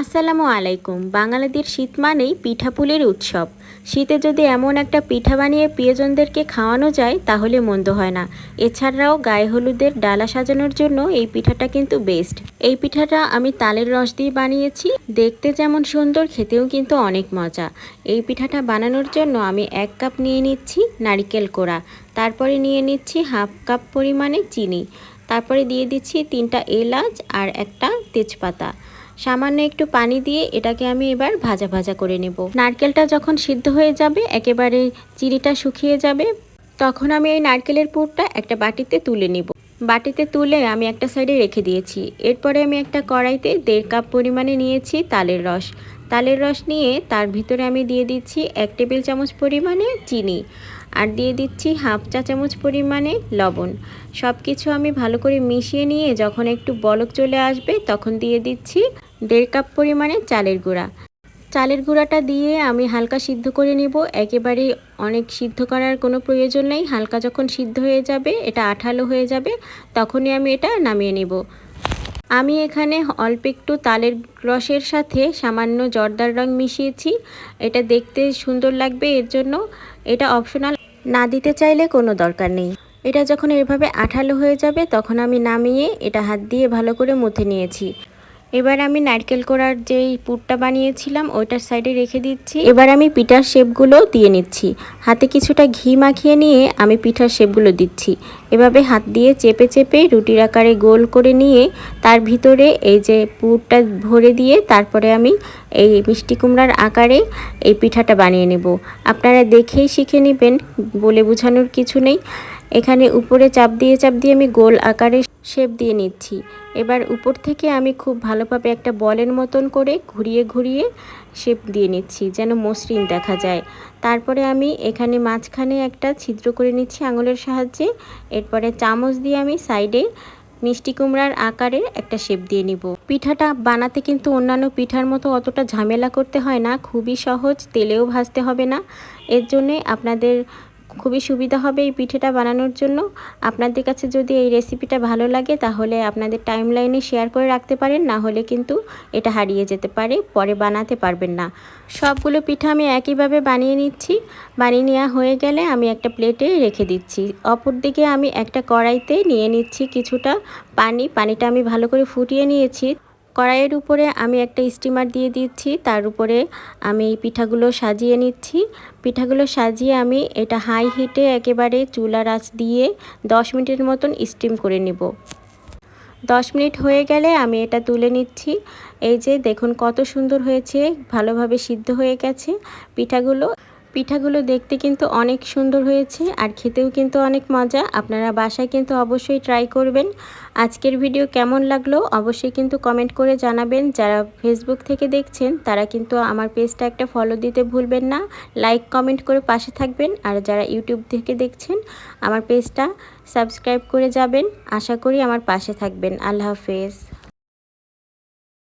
আসসালামু আলাইকুম। বাঙালিদের শীত মানেই পিঠাপুলির উৎসব। শীতে যদি এমন একটা পিঠা বানিয়ে প্রিয়জনদেরকে খাওয়ানো যায়, তাহলে মন্দ হয় না। এছাড়াও গায়ে হলুদের ডালা সাজানোর জন্য এই পিঠাটা কিন্তু বেস্ট এই পিঠাটা আমি তালের রস দিয়ে বানিয়েছি। দেখতে যেমন সুন্দর, খেতেও কিন্তু অনেক মজা। এই পিঠাটা বানানোর জন্য আমি এক কাপ নিয়ে নিচ্ছি নারিকেল কোড়া। তারপরে নিয়ে নিচ্ছি হাফ কাপ পরিমাণে চিনি। তারপরে দিয়ে দিচ্ছি তিনটা এলাচ আর একটা তেজপাতা। সামান্য একটু পানি দিয়ে এটাকে আমি এবার ভাজা ভাজা করে নেব। নারকেলটা যখন সিদ্ধ হয়ে যাবে, একেবারে চিনিটা শুকিয়ে যাবে, তখন আমি এই নারকেলের পুরটা একটা বাটিতে তুলে নিব। বাটিতে তুলে আমি একটা সাইডে রেখে দিয়েছি। এরপরে আমি একটা কড়াইতে দেড় কাপ পরিমাণে নিয়েছি তালের রস। তালের রস নিয়ে তার ভিতরে আমি দিয়ে দিচ্ছি এক টেবিল চামচ পরিমাণে চিনি। আর দিয়ে দিচ্ছি হাফ চা চামচ পরিমাণে লবণ। সব কিছু আমি ভালো করে মিশিয়ে নিয়ে যখন একটু বলক চলে আসবে তখন দিয়ে দিচ্ছি দেড় কাপ পরিমাণে চালের গুঁড়া। চালের গুঁড়াটা দিয়ে আমি হালকা সিদ্ধ করে নিব। একেবারে অনেক সিদ্ধ করার কোনো প্রয়োজন নেই। হালকা যখন সিদ্ধ হয়ে যাবে, এটা আঠালো হয়ে যাবে, তখনই আমি এটা নামিয়ে নিব। আমি এখানে অল্প একটু তালের রসের সাথে সামান্য জর্দার রং মিশিয়েছি। এটা দেখতে সুন্দর লাগবে, এর জন্য এটা অপশনাল না দিতে চাইলে কোনো দরকার নেই। এটা যখন এভাবে আঠালো হয়ে যাবে, তখন আমি নামিয়ে এটা হাত দিয়ে ভালো করে মুথে নিয়েছি। এবার আমি নারকেল কোড়ার যেই পুরটা বানিয়েছিলাম, ওইটার সাইডে রেখে দিচ্ছি। এবার আমি পিঠার শেপগুলো দিয়ে নিচ্ছি। হাতে কিছুটা ঘি মাখিয়ে নিয়ে আমি পিঠার শেপগুলো দিচ্ছি। এভাবে হাত দিয়ে চেপে চেপে রুটির আকারে গোল করে নিয়ে তার ভিতরে এই যে পুরটা ভরে দিয়ে তারপরে আমি এই মিষ্টি কুমড়ার আকারে এই পিঠাটা বানিয়ে নেব। আপনারা দেখেই শিখে নেবেন, বলে বোঝানোর কিছু নেই। এখানে উপরে চাপ দিয়ে চাপ দিয়ে আমি গোল আকারে শেপ দিয়ে নিচ্ছি। এবার উপর থেকে আমি খুব ভালোভাবে একটা বলের মতন করে ঘুরিয়ে ঘুরিয়ে শেপ দিয়ে নিচ্ছি, যেন মসৃণ দেখা যায়। তারপরে আমি এখানে মাঝখানে একটা ছিদ্র করে নিচ্ছি আঙুলের সাহায্যে। এরপরে চামচ দিয়ে আমি সাইডে মিষ্টি কুমড়ার আকারে একটা শেপ দিয়ে নিব। পিঠাটা বানাতে কিন্তু অন্যান্য পিঠার মতো অতটা ঝামেলা করতে হয় না, খুবই সহজ, তেলেও ভাজতে হবে না। এর জন্যে আপনাদের খুবই সুবিধা হবে এই পিঠেটা বানানোর জন্য। আপনাদের কাছে যদি এই রেসিপিটা ভালো লাগে, তাহলে আপনাদের টাইম লাইনে শেয়ার করে রাখতে পারেন, না হলে কিন্তু এটা হারিয়ে যেতে পারে, পরে বানাতে পারবেন না। সবগুলো পিঠা আমি একইভাবে বানিয়ে নিচ্ছি। বানিয়ে নেওয়া হয়ে গেলে আমি একটা প্লেটে রেখে দিচ্ছি। অপর দিকে আমি একটা কড়াইতে নিয়ে নিচ্ছি কিছুটা পানি। পানিটা আমি ভালো করে ফুটিয়ে নিয়েছি। কড়াইয়ের উপরে আমি একটা স্টিমার দিয়ে দিচ্ছি, তার উপরে আমি পিঠাগুলো সাজিয়ে নিচ্ছি। পিঠাগুলো সাজিয়ে আমি এটা হাই হিটে একেবারে চুলা আঁচ দিয়ে দশ মিনিটের মতন স্টিম করে নিব। দশ মিনিট হয়ে গেলে আমি এটা তুলে নিচ্ছি। এই যে দেখুন কত সুন্দর হয়েছে, ভালোভাবে সিদ্ধ হয়ে গেছে পিঠাগুলো। পিঠাগুলো দেখতে কিন্তু অনেক সুন্দর হয়েছে আর খেতেও কিন্তু অনেক মজা। আপনারা বাসায় কিন্তু অবশ্যই ট্রাই করবেন। আজকের ভিডিও কেমন লাগল অবশ্যই কিন্তু কমেন্ট করে জানাবেন। যারা ফেসবুক থেকে দেখছেন, তারা কিন্তু আমার পেজটা একটা ফলো দিতে ভুলবেন না। লাইক কমেন্ট করে পাশে থাকবেন। আর যারা ইউটিউব থেকে দেখছেন, আমার পেজটা সাবস্ক্রাইব করে যাবেন। আশা করি আমার পাশে থাকবেন। আল্লাহ হাফেজ।